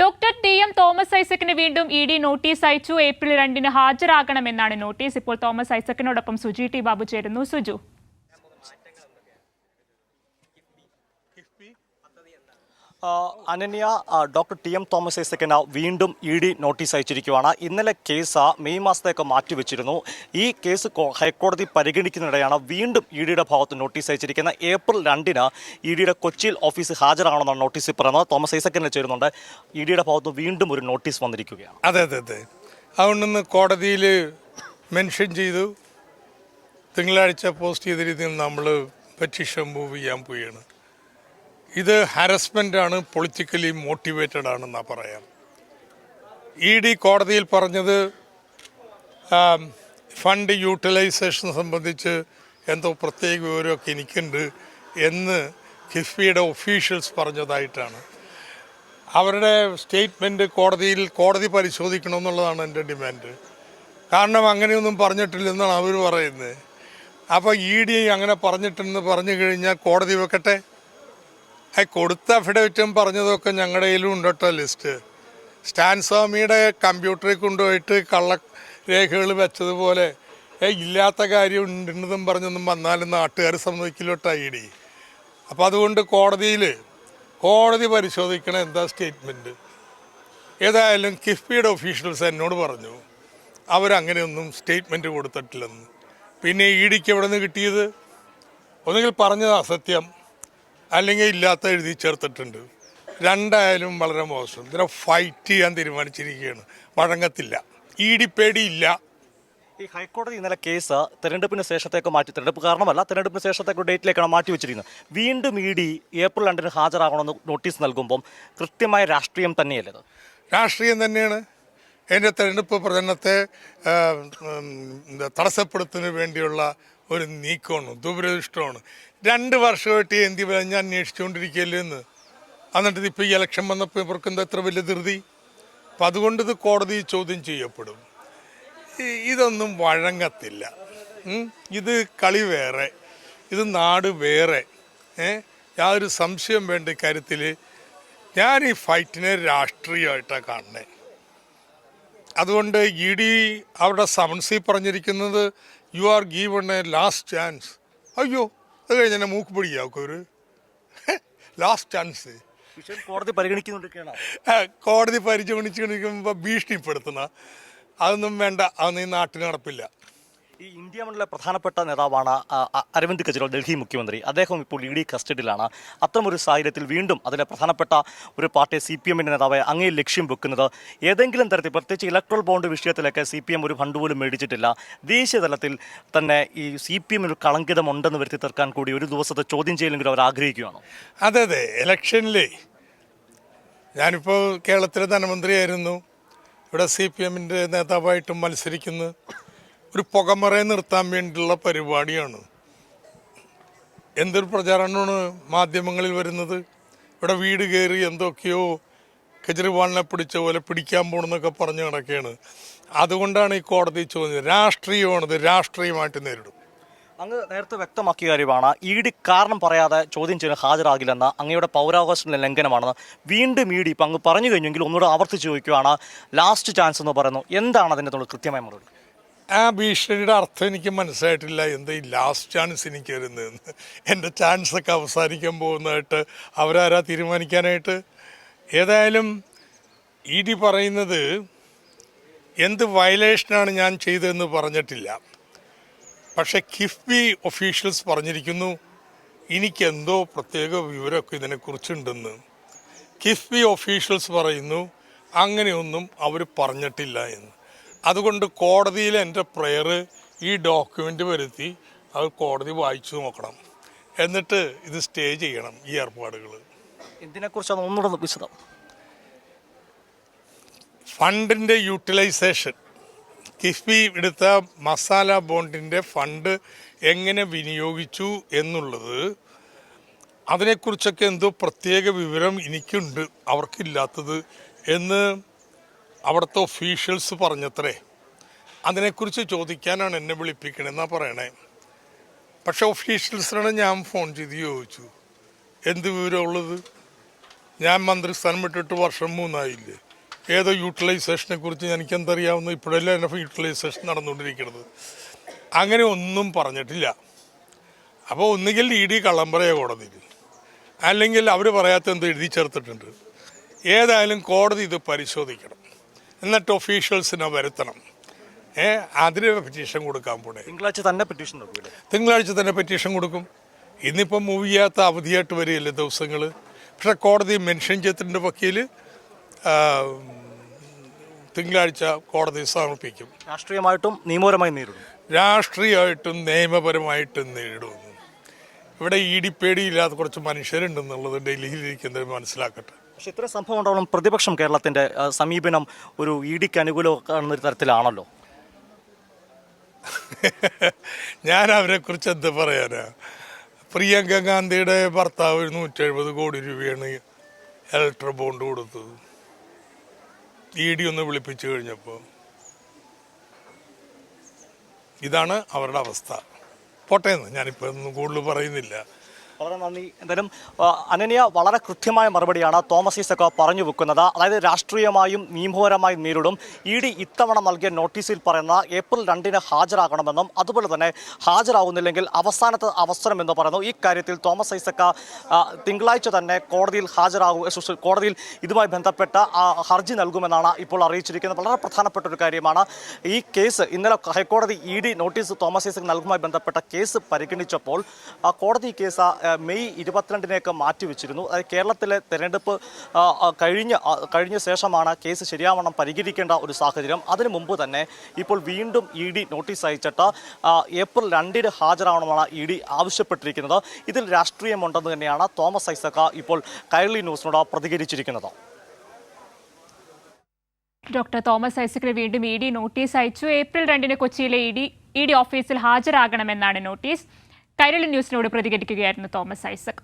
Doctor T M Thomas ഐസക്കിന് വീണ്ടും E D notice അയച്ചു. ഏപ്രിൽ രണ്ടിന് ഹാജരാകണമെന്നാണ് നോട്ടീസ്. ഇപ്പോൾ തോമസ് ഐസക്കിനോടൊപ്പം സുജി ടി ബാബു ചേരുന്നു. Suju. Ananya doctor T M Thomas ഐസക്കിന് വീണ്ടും ഇ ഡി നോട്ടീസ് അയച്ചിരിക്കുകയാണ് ഇന്നലെ കേസ് മെയ് മാസത്തേക്ക് മാറ്റിവെച്ചിരുന്നു ഈ കേസ് ഹൈക്കോടതി പരിഗണിക്കുന്നതിനിടെയാണ് വീണ്ടും ഇ ഡിയുടെ ഭാഗത്ത് നോട്ടീസ് അയച്ചിരിക്കുന്നത് ഏപ്രിൽ രണ്ടിന് ഇ ഡിയുടെ കൊച്ചിയിൽ ഓഫീസ് ഹാജരാകണമെന്നാണ് നോട്ടീസിൽ പറയുന്നത്. തോമസ് ഐസക്കിനെ ചേരുന്നുണ്ട്. ഇ ഡിയുടെ ഭാഗത്ത് വീണ്ടും ഒരു നോട്ടീസ് വന്നിരിക്കുകയാണ്. അതെ അതെ അതെ. അതുകൊണ്ടൊന്ന് കോടതിയിൽ മെൻഷൻ ചെയ്തു. തിങ്കളാഴ്ച പോസ്റ്റ് ചെയ്ത രീതിയിൽ നമ്മൾ പെറ്റീഷൻ മൂവ് ചെയ്യാൻ പോവുകയാണ്. ഇത് ഹാരസ്മെന്റ് ആണ് പൊളിറ്റിക്കലി മോട്ടിവേറ്റഡ് ആണെന്നാണ് പറയാം. ഇ ഡി കോടതിയിൽ പറഞ്ഞത് ഫണ്ട് യൂട്ടിലൈസേഷൻ സംബന്ധിച്ച് എന്തോ പ്രത്യേക വിവരമൊക്കെ എനിക്കുണ്ട് എന്ന് കിഫ്ബിയുടെ ഒഫീഷ്യൽസ് പറഞ്ഞതായിട്ടാണ്. അവരുടെ സ്റ്റേറ്റ്മെന്റ് കോടതിയിൽ കോടതി പരിശോധിക്കണമെന്നുള്ളതാണ് എന്റെ ഡിമാൻഡ് കാരണം അങ്ങനെയൊന്നും പറഞ്ഞിട്ടില്ലെന്നാണ് അവർ പറയുന്നത്. അപ്പോൾ ഇ ഡി അങ്ങനെ പറഞ്ഞിട്ടെന്ന് പറഞ്ഞു കഴിഞ്ഞാൽ കോടതി വെക്കട്ടെ? കൊടുത്ത അഫിഡവിറ്റും പറഞ്ഞതൊക്കെ ഞങ്ങളുടെ കയ്യിലും ഉണ്ട് കേട്ടോ ലിസ്റ്റ് സ്റ്റാൻ സ്വാമിയുടെ കമ്പ്യൂട്ടറിൽ കൊണ്ടുപോയിട്ട് കള്ള രേഖകൾ വെച്ചതുപോലെ ഇല്ലാത്ത കാര്യം ഉണ്ടെന്നതും പറഞ്ഞൊന്നും വന്നാലും നാട്ടുകാർ സമ്മതിക്കില്ലോട്ടോ ഐ ഡി. അപ്പോൾ അതുകൊണ്ട് കോടതിയിൽ കോടതി പരിശോധിക്കണം എന്താ സ്റ്റേറ്റ്മെന്റ് ഏതായാലും കിഫ്ബിയുടെ ഒഫീഷ്യൽസ് എന്നോട് പറഞ്ഞു അവരങ്ങനെയൊന്നും സ്റ്റേറ്റ്മെന്റ് കൊടുത്തിട്ടില്ലെന്ന്. പിന്നെ ഇ ഡിക്ക് എവിടെ നിന്ന് കിട്ടിയത്? ഒന്നുകിൽ പറഞ്ഞത് അസത്യം അല്ലെങ്കിൽ ഇല്ലാത്ത എഴുതി ചേർത്തിട്ടുണ്ട്. രണ്ടായാലും വളരെ മോശം. ഇതിനെ ഫൈറ്റ് ചെയ്യാൻ തീരുമാനിച്ചിരിക്കുകയാണ്. വഴങ്ങത്തില്ല. ഇല്ല ഈ ഹൈക്കോടതി ഇന്നലെ കേസ് തെരഞ്ഞെടുപ്പിന് ശേഷത്തേക്ക് മാറ്റി. തെരഞ്ഞെടുപ്പ് കാരണമല്ല തെരഞ്ഞെടുപ്പിന് ശേഷത്തേക്ക് ഡേറ്റിലേക്കാണ് മാറ്റി വെച്ചിരിക്കുന്നത്. വീണ്ടും ഇ ഡി ഏപ്രിൽ രണ്ടിന് ഹാജരാകണമെന്ന് നോട്ടീസ് നൽകുമ്പം കൃത്യമായ രാഷ്ട്രീയം തന്നെയല്ലേ രാഷ്ട്രീയം തന്നെയാണ്. എന്റെ തെരഞ്ഞെടുപ്പ് പ്രചരണത്തെ തടസ്സപ്പെടുത്തുന്നതിന് വേണ്ടിയുള്ള ഒരു നീക്കമാണ് ദുരദൃഷ്ടമാണ് രണ്ട് വർഷമായിട്ട് എന്തി ഞാൻ അന്വേഷിച്ചുകൊണ്ടിരിക്കുകയല്ലേ എന്ന് എന്നിട്ട് ഇപ്പോൾ ഈ ഇലക്ഷൻ വന്നപ്പോൾ ഇവർക്ക് എന്താ ഇത്ര വലിയ ധൃതി? അപ്പം അതുകൊണ്ട് ഇത് കോടതി ചോദ്യം ചെയ്യപ്പെടും. ഇതൊന്നും വഴങ്ങത്തില്ല. ഇത് കളി വേറെ. ഇത് നാട് വേറെ. യാതൊരു സംശയം വേണ്ട കാര്യത്തിൽ ഞാൻ ഈ ഫൈറ്റിനെ രാഷ്ട്രീയമായിട്ടാണ് കാണുന്നത് അതുകൊണ്ട് ഇ ഡി അവരുടെ സമൻസിൽ പറഞ്ഞിരിക്കുന്നത് you are given a last chance അയ്യോ അത് കഴിഞ്ഞ് എന്നെ മൂക്ക് പിടിക്കാക്കൊരു ഒരു ലാസ്റ്റ് ചാൻസ് കോടതി പരിഗണിക്കുന്നുണ്ടൊക്കെയാണ്? കോടതി പരിചയണിച്ചുകൊണ്ടിരിക്കുമ്പോൾ ഭീഷണിപ്പെടുത്തുന്ന അതൊന്നും വേണ്ട അതൊന്നും ഈ നാട്ടിൽ നടപ്പില്ല. ഈ ഇന്ത്യ മണ്ണിലെ പ്രധാനപ്പെട്ട നേതാവാണ് അരവിന്ദ് കെജ്രിവാൾ ഡൽഹി മുഖ്യമന്ത്രി. അദ്ദേഹം ഇപ്പോൾ ഇ ഡി കസ്റ്റഡിയിലാണ്. അത്തരമൊരു സാഹചര്യത്തിൽ വീണ്ടും അതിലെ പ്രധാനപ്പെട്ട ഒരു പാർട്ടി സി പി എമ്മിന്റെ നേതാവായ അങ്ങേ ലക്ഷ്യം വെക്കുന്നത് ഏതെങ്കിലും തരത്തിൽ പ്രത്യേകിച്ച് ഇലക്ട്രൽ ബോണ്ട് വിഷയത്തിലൊക്കെ സി പി എം ഒരു ഫണ്ട് പോലും മേടിച്ചിട്ടില്ല. ദേശീയ തലത്തിൽ തന്നെ ഈ സി പി എമ്മിന് ഒരു കളങ്കിതമുണ്ടെന്ന് വരുത്തി തീർക്കാൻ കൂടി ഒരു ദിവസത്തെ ചോദ്യം ചെയ്യലെങ്കിലും അവർ ആഗ്രഹിക്കുകയാണ്? അതെ അതെ. ഇലക്ഷനിൽ ഞാനിപ്പോൾ കേരളത്തിലെ ധനമന്ത്രിയായിരുന്നു. ഇവിടെ സി പി എമ്മിന്റെ നേതാവായിട്ടും മത്സരിക്കുന്നു. ഒരു പുകമറയെ നിർത്താൻ വേണ്ടിയുള്ള പരിപാടിയാണ്. എന്തൊരു പ്രചാരണമാണ് മാധ്യമങ്ങളിൽ വരുന്നത്? ഇവിടെ വീട് കയറി എന്തൊക്കെയോ കെജ്രിവാളിനെ പിടിച്ച പോലെ പിടിക്കാൻ പോകണമെന്നൊക്കെ പറഞ്ഞു കിടക്കുകയാണ് അതുകൊണ്ടാണ് ഈ കോടതി ചോദിച്ചത് രാഷ്ട്രീയമാണിത്. രാഷ്ട്രീയമായിട്ട് നേരിടും. അങ്ങ് നേരത്തെ വ്യക്തമാക്കിയ കാര്യമാണ്. ഇ ഡി കാരണം പറയാതെ ചോദ്യം ചെയ്യാൻ ഹാജരാകില്ലെന്ന അങ്ങയുടെ പൗരാവകാശ ലംഘനമാണെന്ന് വീണ്ടും ഇ ഡി ഇപ്പം അങ്ങ് പറഞ്ഞു കഴിഞ്ഞെങ്കിൽ ഒന്നുകൂടെ ആവർത്തിച്ച് ചോദിക്കുകയാണ് ലാസ്റ്റ് ചാൻസ് എന്ന് പറയുന്നു. എന്താണ് അതിന്റെ കൃത്യമായ മറുപടി? ആ ഭീഷണിയുടെ അർത്ഥം എനിക്ക് മനസ്സിലായിട്ടില്ല. എന്താ ഈ ലാസ്റ്റ് ചാൻസ് എനിക്ക് വരുന്നതെന്ന് എന്റെ ചാൻസൊക്കെ അവസാനിക്കാൻ പോകുന്നതായിട്ട് അവരാരാ തീരുമാനിക്കാനായിട്ട്? ഏതായാലും ഇ ഡി പറയുന്നത് എന്ത് വയലേഷനാണ് ഞാൻ ചെയ്തതെന്ന് പറഞ്ഞിട്ടില്ല. പക്ഷെ കിഫ്ബി ഒഫീഷ്യൽസ് പറഞ്ഞിരിക്കുന്നു എനിക്കെന്തോ പ്രത്യേക വിവരമൊക്കെ ഇതിനെക്കുറിച്ചുണ്ടെന്ന്. കിഫ്ബി ഒഫീഷ്യൽസ് പറയുന്നു അങ്ങനെയൊന്നും അവർ പറഞ്ഞിട്ടില്ല എന്ന്. അതുകൊണ്ട് കോടതിയിൽ എന്റെ പ്രയർ ഈ ഡോക്യുമെന്റ് വരുത്തി അത് കോടതി വായിച്ചു നോക്കണം. എന്നിട്ട് ഇത് സ്റ്റേ ചെയ്യണം ഈ ഏർപ്പാടുകൾ. എന്തിനെക്കുറിച്ചാണ് ഒന്നുകൂടെ വിശദം ഫണ്ടിന്റെ യൂട്ടിലൈസേഷൻ കിഫ്ബി എടുത്ത മസാല ബോണ്ടിന്റെ ഫണ്ട് എങ്ങനെ വിനിയോഗിച്ചു എന്നുള്ളത് അതിനെക്കുറിച്ചൊക്കെ എന്തോ പ്രത്യേക വിവരം എനിക്കുണ്ട് അവർക്കില്ലാത്തത് എന്ന് അവിടുത്തെ ഒഫീഷ്യൽസ് പറഞ്ഞത്രേ അതിനെക്കുറിച്ച് ചോദിക്കാനാണ് എന്നെ വിളിപ്പിക്കണമെന്നാണ് പറയണേ. പക്ഷെ ഒഫീഷ്യൽസിനാണ് ഞാൻ ഫോൺ ചെയ്ത് ചോദിച്ചു എന്ത് വിവരമുള്ളത് ഞാൻ മന്ത്രിസ്ഥാനം വിട്ടിട്ട് വർഷം മൂന്നായില്ലേ? ഏതോ യൂട്ടിലൈസേഷനെ കുറിച്ച് എനിക്ക് എന്തറിയാവുന്ന ഇപ്പോഴല്ലേ എന്റെ യൂട്ടിലൈസേഷൻ നടന്നുകൊണ്ടിരിക്കുന്നത് അങ്ങനെ ഒന്നും പറഞ്ഞിട്ടില്ല. അപ്പോൾ ഒന്നുകിൽ ഇ ഡി കള്ളം പറയുക കോടതിയിൽ. അല്ലെങ്കിൽ അവർ പറയാത്ത എന്ത് എഴുതി ചേർത്തിട്ടുണ്ട്. ഏതായാലും കോടതി ഇത് പരിശോധിക്കണം. എന്നിട്ട് ഒഫീഷ്യൽസിനെ വരുത്തണം. ഏ അതിന് പെറ്റീഷൻ കൊടുക്കാൻ പോണേ. തിങ്കളാഴ്ച തന്നെ പെറ്റീഷൻ തിങ്കളാഴ്ച തന്നെ പെറ്റീഷൻ കൊടുക്കും. ഇന്നിപ്പം മൂവ് ചെയ്യാത്ത അവധിയായിട്ട് വരികയല്ലേ ദിവസങ്ങൾ പക്ഷെ കോടതി മെൻഷൻ ചെയ്തിട്ടുണ്ട് വക്കീൽ തിങ്കളാഴ്ച കോടതി സമർപ്പിക്കും. രാഷ്ട്രീയമായിട്ടും നിയമപരമായി നേരിടും. രാഷ്ട്രീയമായിട്ടും നിയമപരമായിട്ടും നേരിടും. ഇവിടെ ഇടിപ്പേടിയില്ലാത്ത കുറച്ച് മനുഷ്യരുണ്ടെന്നുള്ളത് ഡൽഹിയിലിരിക്കുന്നവർ മനസ്സിലാക്കട്ടെ. പക്ഷെ ഇത്ര സംഭവം ഉണ്ടാവണം. പ്രതിപക്ഷം കേരളത്തിന്റെ സമീപനം ഒരു ഇ ഡിക്ക് അനുകൂലമാകുന്ന തരത്തിലാണല്ലോ? ഞാൻ അവരെക്കുറിച്ച് എന്ത് പറയാനാ? പ്രിയങ്ക ഗാന്ധിയുടെ ഭർത്താവ് നൂറ്റി നൂറ്റെഴുപത് കോടി രൂപയാണ് ഇലക്ട്ര ബോണ്ട് കൊടുത്തത്. ഇ ഡി ഒന്ന് വിളിപ്പിച്ചു കഴിഞ്ഞപ്പോൾ ഇതാണ് അവരുടെ അവസ്ഥ. പോട്ടേന്ന് ഞാനിപ്പോൾ ഒന്നും കൂടുതൽ പറയുന്നില്ല. വളരെ നന്ദി. എന്തായാലും അനനിയ വളരെ കൃത്യമായ മറുപടിയാണ് തോമസ് ഐസക് പറഞ്ഞു വെക്കുന്നത്. അതായത് രാഷ്ട്രീയമായും നിയമപരമായും നേരിടും. ഇ ഡി ഇത്തവണ നൽകിയ നോട്ടീസിൽ പറയുന്ന ഏപ്രിൽ രണ്ടിന് ഹാജരാകണമെന്നും അതുപോലെ തന്നെ ഹാജരാകുന്നില്ലെങ്കിൽ അവസാനത്തെ അവസരം എന്ന് പറയുന്നു. ഈ കാര്യത്തിൽ തോമസ് ഐസക്ക തിങ്കളാഴ്ച തന്നെ കോടതിയിൽ ഹാജരാകും കോടതിയിൽ ഇതുമായി ബന്ധപ്പെട്ട ഹർജി നൽകുമെന്നാണ് ഇപ്പോൾ അറിയിച്ചിരിക്കുന്നത്. വളരെ പ്രധാനപ്പെട്ട ഒരു കാര്യമാണ് ഈ കേസ്. ഇന്നലെ ഹൈക്കോടതി E D notice Thomas Isaac നൽകുമായി ബന്ധപ്പെട്ട കേസ് പരിഗണിച്ചപ്പോൾ കോടതി കേസ് മെയ് ഇരുപത്തിരണ്ടിനേക്ക് മാറ്റിവെച്ചിരുന്നു. അതായത് കേരളത്തിലെ തെരഞ്ഞെടുപ്പ് കഴിഞ്ഞ കഴിഞ്ഞ ശേഷമാണ് കേസ് ശരിയാവണ്ണം പരിഹരിക്കേണ്ട ഒരു സാഹചര്യം. അതിനു മുമ്പ് തന്നെ ഇപ്പോൾ വീണ്ടും ഇ ഡി നോട്ടീസ് അയച്ചിട്ട് ഏപ്രിൽ രണ്ടിന് ഹാജരാവണമെന്നാണ് ഇ ഡി ആവശ്യപ്പെട്ടിരിക്കുന്നത്. ഇതിൽ രാഷ്ട്രീയമുണ്ടെന്ന് തന്നെയാണ് തോമസ് ഐസക്ക ഇപ്പോൾ കൈരളി ന്യൂസിനോട് പ്രതികരിച്ചിരിക്കുന്നത്. ഡോക്ടർ തോമസ് ഐസക്കിന് വീണ്ടും ഇ ഡി നോട്ടീസ് അയച്ചു. ഏപ്രിൽ രണ്ടിന് കൊച്ചിയിലെ ഇ ഡി ഇ ഡി ഓഫീസിൽ ഹാജരാകണമെന്നാണ് നോട്ടീസ്. കൈരളി ന്യൂസിനോട് പ്രതികരിക്കുകയായിരുന്നു തോമസ് ഐസക്.